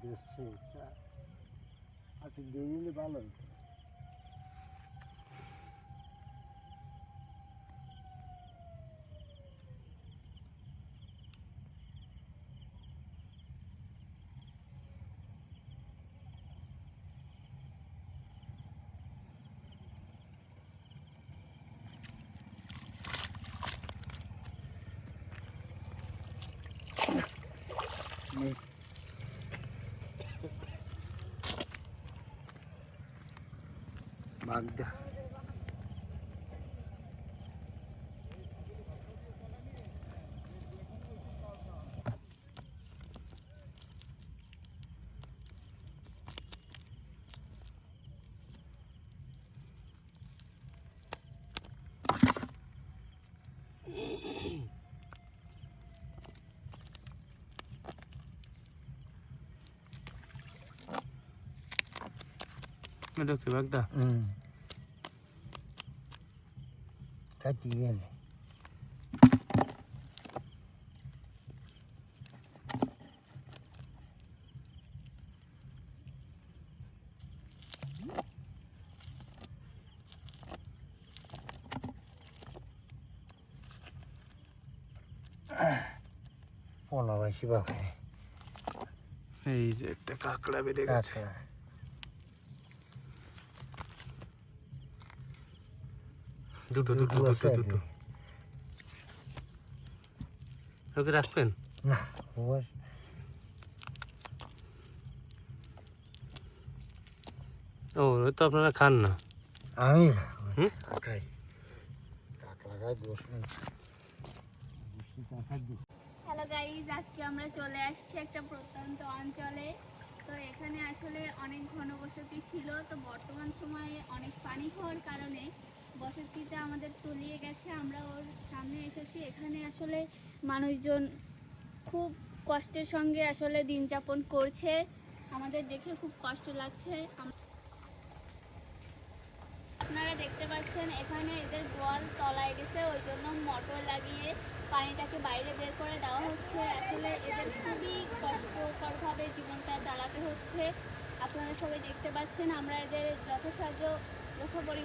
দিচ্ছে তা আর একটু দিয়ে দিলে ভালো হতো Magda. 이렇게 막다. 응. เขาตีเว้นเลยポンの場合、火ばかり。いいぜ、でかくらべてください。দুটো দুটো দুটো দুটো। ওকে রাখবেন না ওর ও তো আপনারা খান না। আমি খাই। হ্যালো গাইজ আজকে আমরা চলে আসছি একটা প্রত্যন্ত অঞ্চলে। তো এখানে আসলে অনেক ঘনবসতি ছিল তো বর্তমান সময়ে অনেক পানি হওয়ার কারণে বসতিটা আমাদের তলিয়ে গেছে, আমরা ওর সামনে এসেছি। এখানে আসলে মানুষজন খুব কষ্টের সঙ্গে আসলে দিন যাপন করছে। আমাদের দেখে খুব কষ্ট লাগছে। আপনারা দেখতে পাচ্ছেন, এখানে এদের গোয়াল তলায় গেছে, ওই জন্য মোটর লাগিয়ে পানিটাকে বাইরে বের করে দেওয়া হচ্ছে। আসলে এদের খুবই কষ্টকরভাবে জীবনটা চালাতে হচ্ছে। আপনারা সবাই দেখতে পাচ্ছেন, আমরা এদের যথাসাধ্য যথাপরি